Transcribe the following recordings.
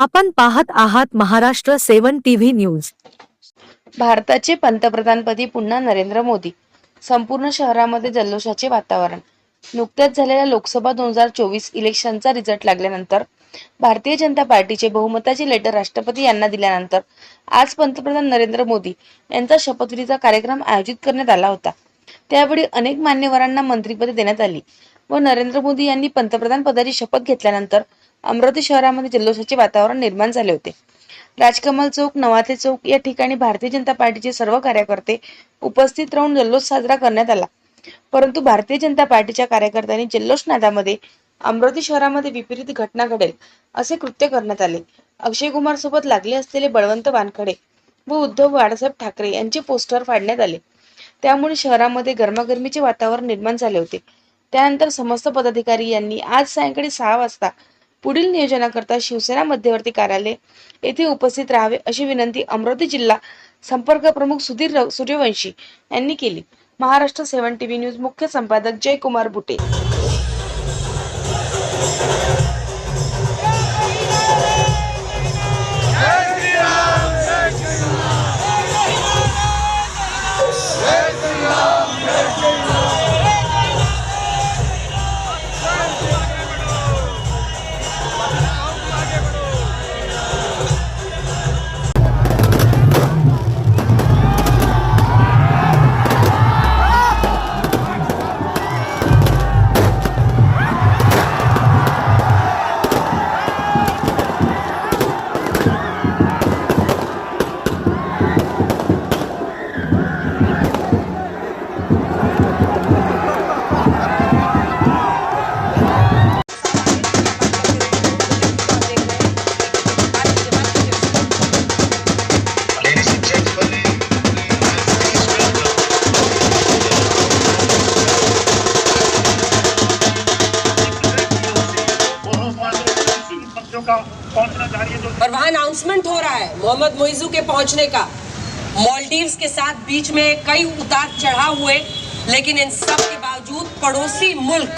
आपण पाहत आहात महाराष्ट्र सेवन टीव्ही न्यूज. भारताचे पंतप्रधानपदी पुन्हा नरेंद्र मोदी. संपूर्ण शहरामध्ये जल्लोषाचे वातावरण. नुकत्याच झालेल्या लोकसभा दोन हजार चोवीस इलेक्शनचा रिझल्ट लागल्यानंतर भारतीय जनता पार्टीचे बहुमताचे लेटर राष्ट्रपती यांना दिल्यानंतर आज पंतप्रधान नरेंद्र मोदी यांचा शपथविधीचा कार्यक्रम आयोजित करण्यात आला होता. त्यावेळी अनेक मान्यवरांना मंत्रिपदे देण्यात आली व नरेंद्र मोदी यांनी पंतप्रधान पदाची शपथ घेतल्यानंतर अमरावती शहरामध्ये जल्लोषाचे वातावरण निर्माण झाले होते. राजकमल चौक नवाते चौक या ठिकाणी भारतीय जनता पार्टीचे सर्व कार्यकर्ते उपस्थित राहून जल्लोष साजरा करण्यात आला. परंतु भारतीय जनता पार्टीच्या कार्यकर्त्यांनी जल्लोष नादामध्ये अमरावती शहरामध्ये विपरीत घटना घडेल असे कृत्य करण्यात आले. अक्षय कुमार सोबत लागले असलेले बळवंत वानखडे व उद्धव बाळासाहेब ठाकरे यांचे पोस्टर फाडण्यात आले. त्यामुळे शहरामध्ये गरमागरमीचे वातावरण निर्माण झाले होते. त्यानंतर समस्त पदाधिकारी यांनी आज सायंकाळी सहा वाजता पुढील नियोजनाकरता शिवसेना मध्यवर्ती कार्यालय येथे उपस्थित राहावे अशी विनंती अमरावती जिल्हा संपर्क प्रमुख सुधीर सूर्यवंशी यांनी केली. महाराष्ट्र सेवन टीव्ही न्यूज मुख्य संपादक जयकुमार बुटे. बच्चों का पहुँचना जारी है जो और वहाँ अनाउंसमेंट हो रहा है मोहम्मद मोइजू के पहुँचने का। मालदीव्स के साथ बीच में कई उतार चढ़ाव हुए लेकिन इन सब के बावजूद पड़ोसी मुल्क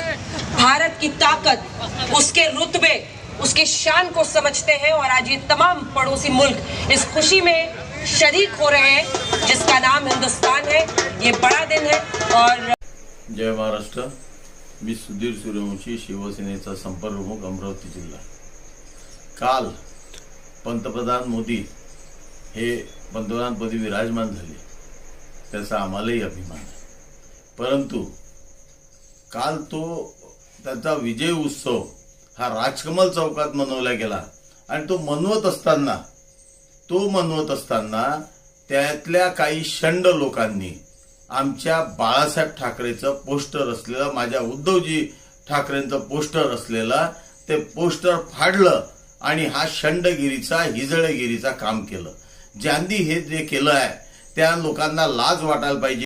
भारत की ताकत उसके रुतबे उसके शान को समझते हैं और आज ये तमाम पड़ोसी मुल्क इस खुशी में शरीक हो रहे हैं जिसका नाम हिंदुस्तान है ये बड़ा दिन है और जय महाराष्ट्र मी सुधीर सूर्यवंशी शिवसेनेचा संपर्क प्रमुख अमरावती जिल्हा। काल पंतप्रधान मोदी हे पंतप्रधानपदी विराजमान झाले. त्याचा आम्हालाही अभिमान आहे. परंतु काल तो त्याचा विजय उत्सव हा राजकमल चौकात मनवला गेला आणि तो मनवत असताना तो मनवत असताना त्यातल्या काही शंड लोकांनी आमच्या बाळासाहेब ठाकरेचं पोस्टर असलेलं माझ्या उद्धवजी ठाकरेंचं पोस्टर असलेलं ते पोस्टर फाडलं आणि हा शंडगिरीचा हिजळगिरीचा काम केलं. ज्यांनी हे जे केलं आहे त्या लोकांना लाज वाटायला पाहिजे.